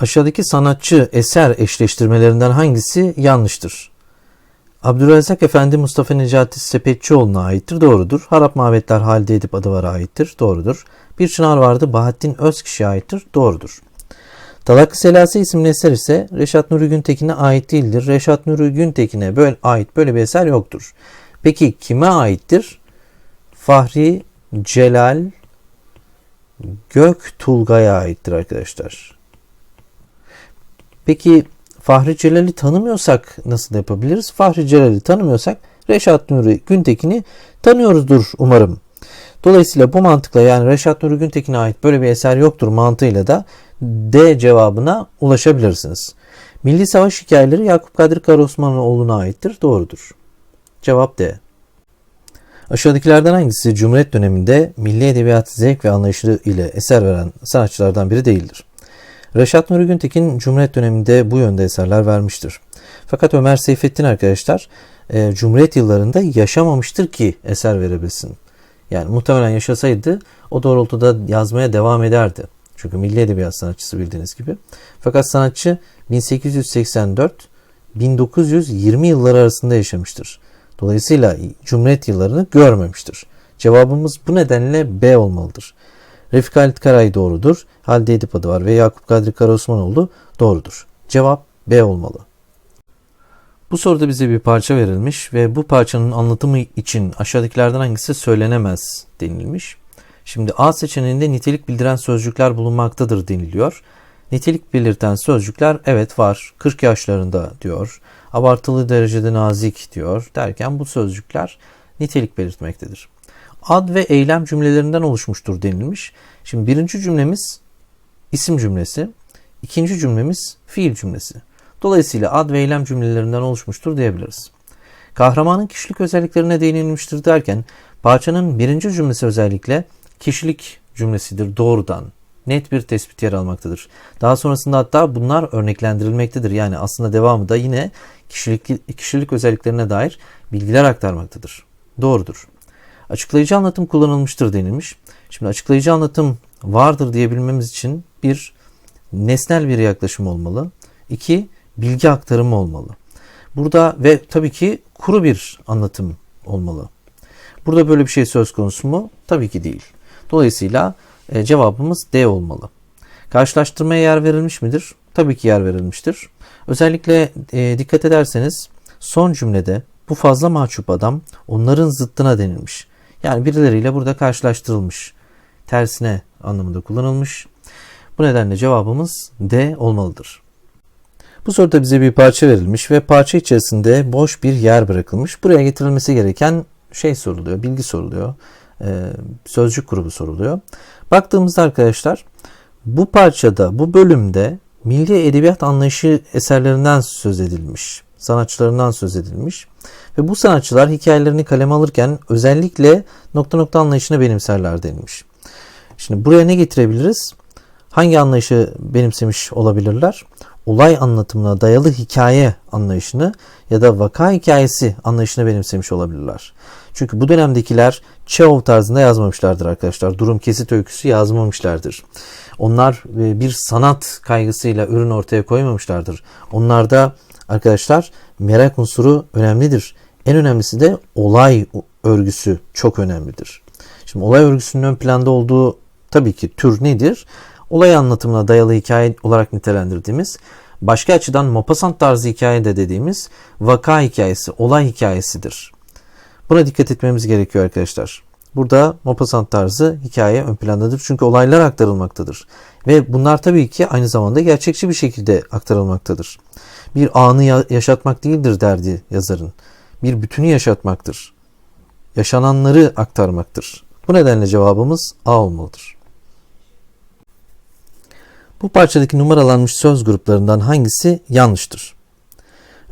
Aşağıdaki sanatçı eser eşleştirmelerinden hangisi yanlıştır? Abdülrezzak Efendi Mustafa Necati Sepetçioğlu'na aittir. Doğrudur. Harap Mabetler Halide Edip Adıvar'a aittir. Doğrudur. Bir Çınar vardı Bahattin Özkişi'ye aittir. Doğrudur. Talak Selasi isimli eser ise Reşat Nuri Güntekin'e ait değildir. Reşat Nuri Güntekin'e böyle ait böyle bir eser yoktur. Peki kime aittir? Fahri Celal Gök Tulga'ya aittir arkadaşlar. Peki Fahri Celal'i tanımıyorsak nasıl yapabiliriz? Fahri Celal'i tanımıyorsak Reşat Nuri Güntekin'i tanıyoruzdur umarım. Dolayısıyla bu mantıkla yani Reşat Nuri Güntekin'e ait böyle bir eser yoktur mantığıyla da D cevabına ulaşabilirsiniz. Milli Savaş Hikayeleri Yakup Kadri Karaosmanoğlu'na aittir. Doğrudur. Cevap D. Aşağıdakilerden hangisi Cumhuriyet döneminde milli edebiyat zevk ve anlayışı ile eser veren sanatçılardan biri değildir? Reşat Nuri Güntekin Cumhuriyet döneminde bu yönde eserler vermiştir. Fakat Ömer Seyfettin arkadaşlar e, Cumhuriyet yıllarında yaşamamıştır ki eser verebilsin. Yani muhtemelen yaşasaydı o doğrultuda yazmaya devam ederdi. Çünkü milli edebiyat sanatçısı bildiğiniz gibi. Fakat sanatçı 1884-1920 yılları arasında yaşamıştır. Dolayısıyla Cumhuriyet yıllarını görmemiştir. Cevabımız bu nedenle B olmalıdır. Refik Halit Karay doğrudur. Halide Edip adı var ve Yakup Kadri Karaosmanoğlu doğrudur. Cevap B olmalı. Bu soruda bize bir parça verilmiş ve bu parçanın anlatımı için aşağıdakilerden hangisi söylenemez denilmiş. Şimdi A seçeneğinde nitelik bildiren sözcükler bulunmaktadır deniliyor. Nitelik belirten sözcükler evet var 40 yaşlarında diyor. Abartılı derecede nazik diyor derken bu sözcükler nitelik belirtmektedir. Ad ve eylem cümlelerinden oluşmuştur denilmiş. Şimdi birinci cümlemiz isim cümlesi, ikinci cümlemiz fiil cümlesi. Dolayısıyla ad ve eylem cümlelerinden oluşmuştur diyebiliriz. Kahramanın kişilik özelliklerine değinilmiştir derken parçanın birinci cümlesi özellikle kişilik cümlesidir doğrudan. Net bir tespit yer almaktadır. Daha sonrasında hatta bunlar örneklendirilmektedir. Yani aslında devamı da yine kişilik, kişilik özelliklerine dair bilgiler aktarmaktadır. Doğrudur. Açıklayıcı anlatım kullanılmıştır denilmiş. Şimdi açıklayıcı anlatım vardır diyebilmemiz için bir nesnel bir yaklaşım olmalı. İki bilgi aktarımı olmalı. Burada ve tabii ki kuru bir anlatım olmalı. Burada böyle bir şey söz konusu mu? Tabii ki değil. Dolayısıyla e, cevabımız D olmalı. Karşılaştırmaya yer verilmiş midir? Tabii ki yer verilmiştir. Özellikle e, dikkat ederseniz son cümlede bu fazla mahcup adam onların zıttına denilmiş. Yani birileriyle burada karşılaştırılmış. Tersine anlamında kullanılmış. Bu nedenle cevabımız D olmalıdır. Bu soruda bize bir parça verilmiş ve parça içerisinde boş bir yer bırakılmış. Buraya getirilmesi gereken şey soruluyor, bilgi soruluyor, sözcük grubu soruluyor. Baktığımızda arkadaşlar bu parçada, bu bölümde milli edebiyat anlayışı eserlerinden söz edilmiş, sanatçılarından söz edilmiş. Ve bu sanatçılar hikayelerini kaleme alırken özellikle nokta nokta anlayışını benimserler denilmiş. Şimdi buraya ne getirebiliriz? Hangi anlayışı benimsemiş olabilirler? Olay anlatımına dayalı hikaye anlayışını ya da vaka hikayesi anlayışını benimsemiş olabilirler. Çünkü bu dönemdekiler Çehov tarzında yazmamışlardır arkadaşlar. Durum kesit öyküsü yazmamışlardır. Onlar e, bir sanat kaygısıyla ürün ortaya koymamışlardır. Onlarda arkadaşlar merak unsuru önemlidir. En önemlisi de olay örgüsü çok önemlidir. Şimdi olay örgüsünün ön planda olduğu tabii ki tür nedir? Olay anlatımına dayalı hikaye olarak nitelendirdiğimiz, başka açıdan Maupassant tarzı hikaye de dediğimiz vaka hikayesi, olay hikayesidir. Buna dikkat etmemiz gerekiyor arkadaşlar. Burada Maupassant tarzı hikaye ön plandadır. Çünkü olaylar aktarılmaktadır. Ve bunlar tabii ki aynı zamanda gerçekçi bir şekilde aktarılmaktadır. Bir anı yaşatmak değildir derdi yazarın. Bir bütünü yaşatmaktır. Yaşananları aktarmaktır. Bu nedenle cevabımız A olmalıdır. Bu parçadaki numaralanmış söz gruplarından hangisi yanlıştır?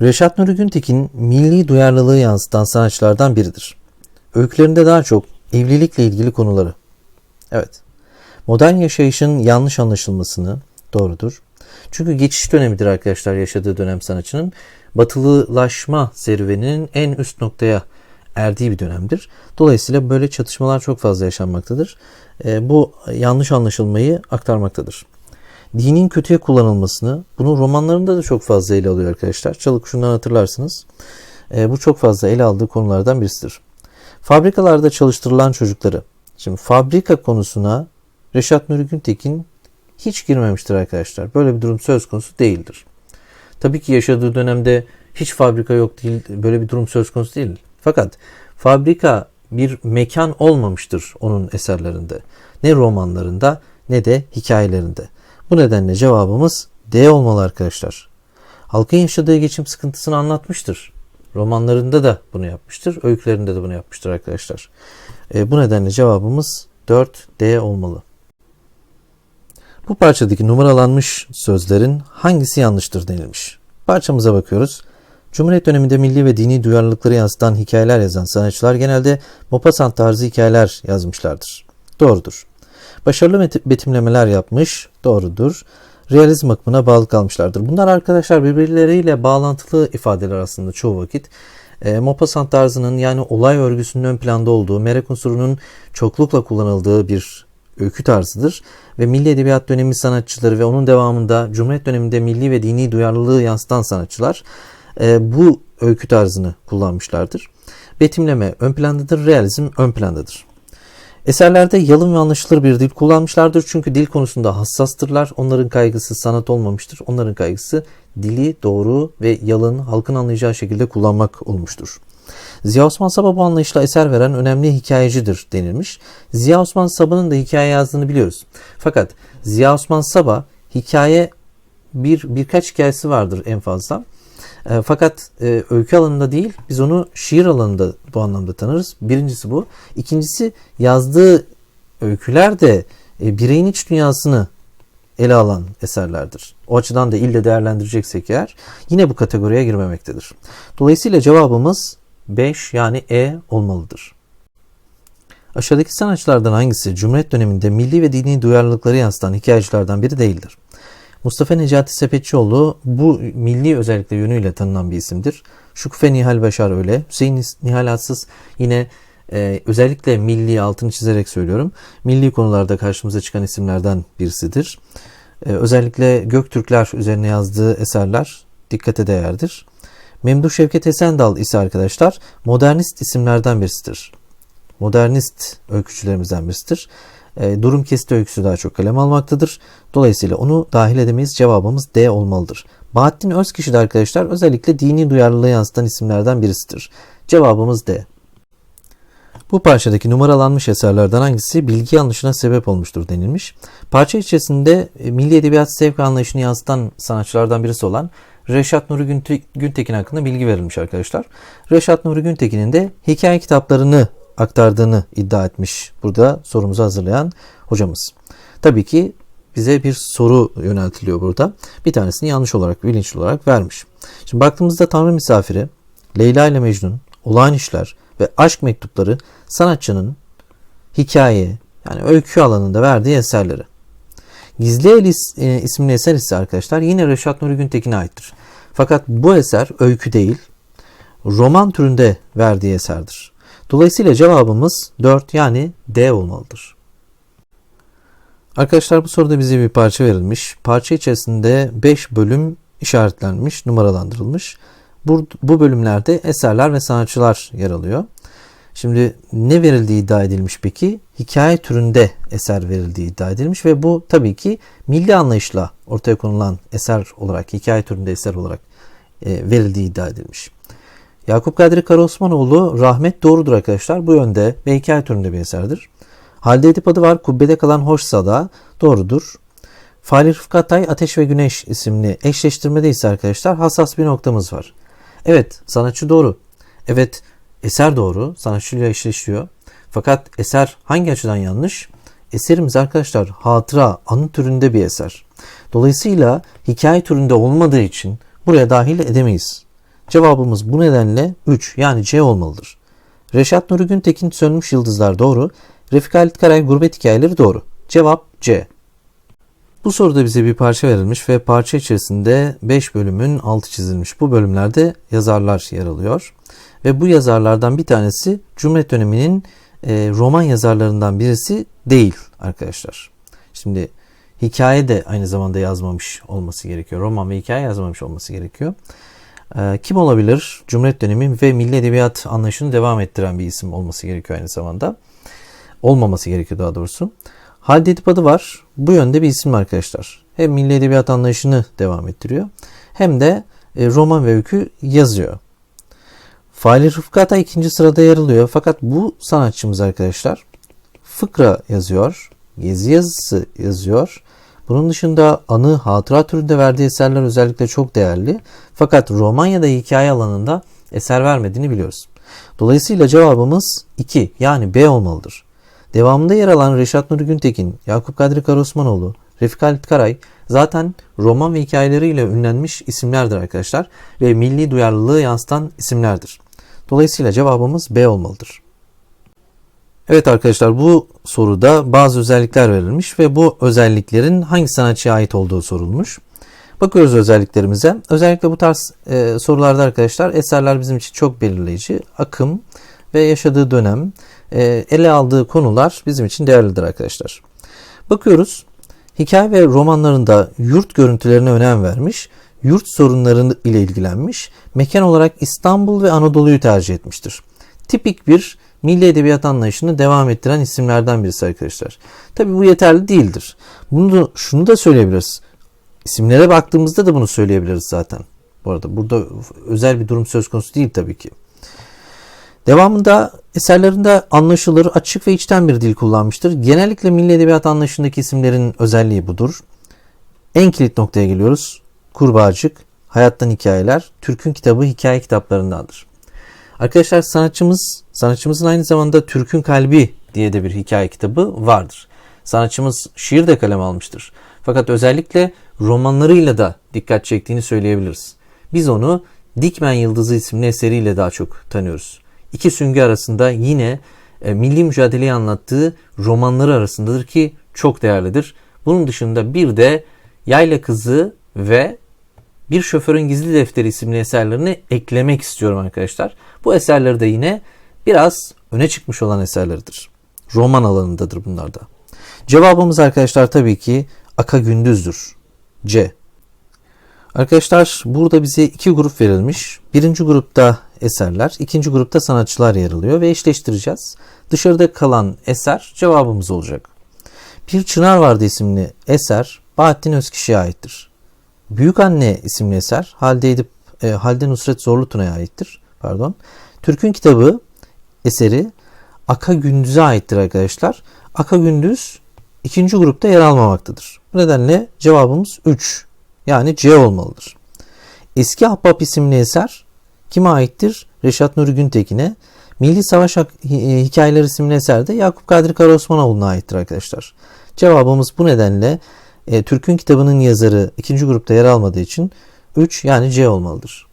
Reşat Nuri Güntekin milli duyarlılığı yansıtan sanatçılardan biridir. Öykülerinde daha çok evlilikle ilgili konuları. Evet. Modern yaşayışın yanlış anlaşılmasını doğrudur. Çünkü geçiş dönemidir arkadaşlar yaşadığı dönem sanatçının. Batılılaşma serüveninin en üst noktaya erdiği bir dönemdir. Dolayısıyla böyle çatışmalar çok fazla yaşanmaktadır. E, bu yanlış anlaşılmayı aktarmaktadır. dinin kötüye kullanılmasını, bunun romanlarında da çok fazla ele alıyor arkadaşlar. Çalık şundan hatırlarsınız. E, bu çok fazla ele aldığı konulardan birisidir. Fabrikalarda çalıştırılan çocukları. Şimdi fabrika konusuna Reşat Nuri Güntekin hiç girmemiştir arkadaşlar. Böyle bir durum söz konusu değildir. Tabii ki yaşadığı dönemde hiç fabrika yok değil, böyle bir durum söz konusu değil. Fakat fabrika bir mekan olmamıştır onun eserlerinde. Ne romanlarında ne de hikayelerinde. Bu nedenle cevabımız D olmalı arkadaşlar. Halkın yaşadığı geçim sıkıntısını anlatmıştır. Romanlarında da bunu yapmıştır. Öykülerinde de bunu yapmıştır arkadaşlar. E, bu nedenle cevabımız 4D olmalı. Bu parçadaki numaralanmış sözlerin hangisi yanlıştır denilmiş. Parçamıza bakıyoruz. Cumhuriyet döneminde milli ve dini duyarlılıkları yansıtan hikayeler yazan sanatçılar genelde Maupassant tarzı hikayeler yazmışlardır. Doğrudur. Başarılı betimlemeler yapmış. Doğrudur. Realizm akımına bağlı kalmışlardır. Bunlar arkadaşlar birbirleriyle bağlantılı ifadeler aslında çoğu vakit. E, Maupassant tarzının yani olay örgüsünün ön planda olduğu, merak unsurunun çoklukla kullanıldığı bir öykü tarzıdır ve milli edebiyat dönemi sanatçıları ve onun devamında Cumhuriyet döneminde milli ve dini duyarlılığı yansıtan sanatçılar e, bu öykü tarzını kullanmışlardır. Betimleme ön plandadır, realizm ön plandadır. Eserlerde yalın ve anlaşılır bir dil kullanmışlardır çünkü dil konusunda hassastırlar. Onların kaygısı sanat olmamıştır. Onların kaygısı dili doğru ve yalın, halkın anlayacağı şekilde kullanmak olmuştur. Ziya Osman Sabah bu anlayışla eser veren önemli hikayecidir denilmiş. Ziya Osman Sabah'ın da hikaye yazdığını biliyoruz. Fakat Ziya Osman Sabah hikaye bir birkaç hikayesi vardır en fazla. E, fakat e, öykü alanında değil, biz onu şiir alanında bu anlamda tanırız. Birincisi bu. İkincisi yazdığı öyküler de e, bireyin iç dünyasını ele alan eserlerdir. O açıdan da ille değerlendireceksek eğer yine bu kategoriye girmemektedir. Dolayısıyla cevabımız 5 yani E olmalıdır. Aşağıdaki sanatçılardan hangisi Cumhuriyet döneminde milli ve dini duyarlılıkları yansıtan hikayecilerden biri değildir? Mustafa Necati Sepetçioğlu bu milli özellikle yönüyle tanınan bir isimdir. Şükrü Nihal Başar öyle. Hüseyin Nihal Atsız yine e, özellikle milli altını çizerek söylüyorum. Milli konularda karşımıza çıkan isimlerden birisidir. E, özellikle Göktürkler üzerine yazdığı eserler dikkate değerdir. Memduh Şevket Esendal ise arkadaşlar modernist isimlerden birisidir. Modernist öykücülerimizden birisidir. E, durum kesit öyküsü daha çok kalem almaktadır. Dolayısıyla onu dahil edemeyiz. Cevabımız D olmalıdır. Bahattin Özkişi de arkadaşlar özellikle dini duyarlılığı yansıtan isimlerden birisidir. Cevabımız D. Bu parçadaki numaralanmış eserlerden hangisi bilgi yanlışına sebep olmuştur denilmiş. Parça içerisinde e, milli edebiyat sevk anlayışını yansıtan sanatçılardan birisi olan Reşat Nuri Güntekin hakkında bilgi verilmiş arkadaşlar. Reşat Nuri Güntekin'in de hikaye kitaplarını aktardığını iddia etmiş burada sorumuzu hazırlayan hocamız. Tabii ki bize bir soru yöneltiliyor burada. Bir tanesini yanlış olarak, bilinçli olarak vermiş. Şimdi baktığımızda Tanrı Misafiri, Leyla ile Mecnun, Olağan İşler ve Aşk Mektupları sanatçının hikaye yani öykü alanında verdiği eserleri. Gizli El e, isimli eser ise arkadaşlar yine Reşat Nuri Güntekin'e aittir. Fakat bu eser öykü değil, roman türünde verdiği eserdir. Dolayısıyla cevabımız 4 yani D olmalıdır. Arkadaşlar bu soruda bize bir parça verilmiş. Parça içerisinde 5 bölüm işaretlenmiş, numaralandırılmış. Bu, bu bölümlerde eserler ve sanatçılar yer alıyor. Şimdi ne verildiği iddia edilmiş peki? Hikaye türünde eser verildiği iddia edilmiş ve bu tabii ki milli anlayışla ortaya konulan eser olarak, hikaye türünde eser olarak e, verildiği iddia edilmiş. Yakup Kadri Karaosmanoğlu rahmet doğrudur arkadaşlar. Bu yönde ve hikaye türünde bir eserdir. Halde Edip adı var. Kubbede kalan hoşsa da doğrudur. Fahri Rıfkı Atay Ateş ve Güneş isimli eşleştirmede ise arkadaşlar hassas bir noktamız var. Evet sanatçı doğru. Evet eser doğru. Sanatçıyla eşleşiyor. Fakat eser hangi açıdan yanlış? Eserimiz arkadaşlar hatıra, anı türünde bir eser. Dolayısıyla hikaye türünde olmadığı için buraya dahil edemeyiz. Cevabımız bu nedenle 3 yani C olmalıdır. Reşat Nuri Güntekin Sönmüş Yıldızlar doğru. Refik Halit Karay Gurbet Hikayeleri doğru. Cevap C. Bu soruda bize bir parça verilmiş ve parça içerisinde 5 bölümün altı çizilmiş. Bu bölümlerde yazarlar yer alıyor. Ve bu yazarlardan bir tanesi Cumhuriyet döneminin e, roman yazarlarından birisi değil arkadaşlar. Şimdi hikaye de aynı zamanda yazmamış olması gerekiyor. Roman ve hikaye yazmamış olması gerekiyor. Ee, kim olabilir? Cumhuriyet dönemi ve milli edebiyat anlayışını devam ettiren bir isim olması gerekiyor aynı zamanda. Olmaması gerekiyor daha doğrusu. Halide Edip adı var. Bu yönde bir isim arkadaşlar. Hem milli edebiyat anlayışını devam ettiriyor hem de e, roman ve öykü yazıyor. Faili Rıfkı ikinci sırada yer alıyor. Fakat bu sanatçımız arkadaşlar fıkra yazıyor, gezi yazısı yazıyor. Bunun dışında anı, hatıra türünde verdiği eserler özellikle çok değerli. Fakat roman ya da hikaye alanında eser vermediğini biliyoruz. Dolayısıyla cevabımız 2 yani B olmalıdır. Devamında yer alan Reşat Nuri Güntekin, Yakup Kadri Karaosmanoğlu, Refik Halit Karay zaten roman ve hikayeleriyle ünlenmiş isimlerdir arkadaşlar ve milli duyarlılığı yansıtan isimlerdir. Dolayısıyla cevabımız B olmalıdır. Evet arkadaşlar bu soruda bazı özellikler verilmiş ve bu özelliklerin hangi sanatçıya ait olduğu sorulmuş. Bakıyoruz özelliklerimize. Özellikle bu tarz e, sorularda arkadaşlar eserler bizim için çok belirleyici. Akım ve yaşadığı dönem, e, ele aldığı konular bizim için değerlidir arkadaşlar. Bakıyoruz. Hikaye ve romanlarında yurt görüntülerine önem vermiş, yurt sorunları ile ilgilenmiş, mekan olarak İstanbul ve Anadolu'yu tercih etmiştir. Tipik bir milli edebiyat anlayışını devam ettiren isimlerden birisi arkadaşlar. Tabi bu yeterli değildir. Bunu da, şunu da söyleyebiliriz. İsimlere baktığımızda da bunu söyleyebiliriz zaten. Bu arada burada özel bir durum söz konusu değil tabii ki. Devamında eserlerinde anlaşılır, açık ve içten bir dil kullanmıştır. Genellikle milli edebiyat anlayışındaki isimlerin özelliği budur. En kilit noktaya geliyoruz. Kurbağacık, Hayattan Hikayeler, Türk'ün kitabı hikaye kitaplarındandır. Arkadaşlar sanatçımız, sanatçımızın aynı zamanda Türk'ün Kalbi diye de bir hikaye kitabı vardır. Sanatçımız şiir de kalem almıştır. Fakat özellikle romanlarıyla da dikkat çektiğini söyleyebiliriz. Biz onu Dikmen Yıldızı isimli eseriyle daha çok tanıyoruz. İki süngü arasında yine e, milli mücadeleyi anlattığı romanları arasındadır ki çok değerlidir. Bunun dışında bir de Yayla Kızı ve Bir Şoförün Gizli Defteri isimli eserlerini eklemek istiyorum arkadaşlar. Bu eserleri de yine biraz öne çıkmış olan eserleridir. Roman alanındadır bunlar da. Cevabımız arkadaşlar tabii ki Aka Gündüz'dür. C. Arkadaşlar burada bize iki grup verilmiş. Birinci grupta eserler, ikinci grupta sanatçılar yer alıyor ve eşleştireceğiz. Dışarıda kalan eser cevabımız olacak. Bir Çınar Vardı isimli eser Bahattin Özkişi'ye aittir. Büyük Anne isimli eser Halide, Edip, e, Halide Nusret Zorlutuna'ya aittir. Pardon. Türk'ün kitabı eseri Aka Gündüz'e aittir arkadaşlar. Aka Gündüz ikinci grupta yer almamaktadır. Bu nedenle cevabımız 3 yani C olmalıdır. Eski Ahbap isimli eser kime aittir? Reşat Nuri Güntekin'e. Milli Savaş Hikayeleri isimli eser de Yakup Kadri Karaosmanoğlu'na aittir arkadaşlar. Cevabımız bu nedenle e, Türk'ün kitabının yazarı ikinci grupta yer almadığı için 3 yani C olmalıdır.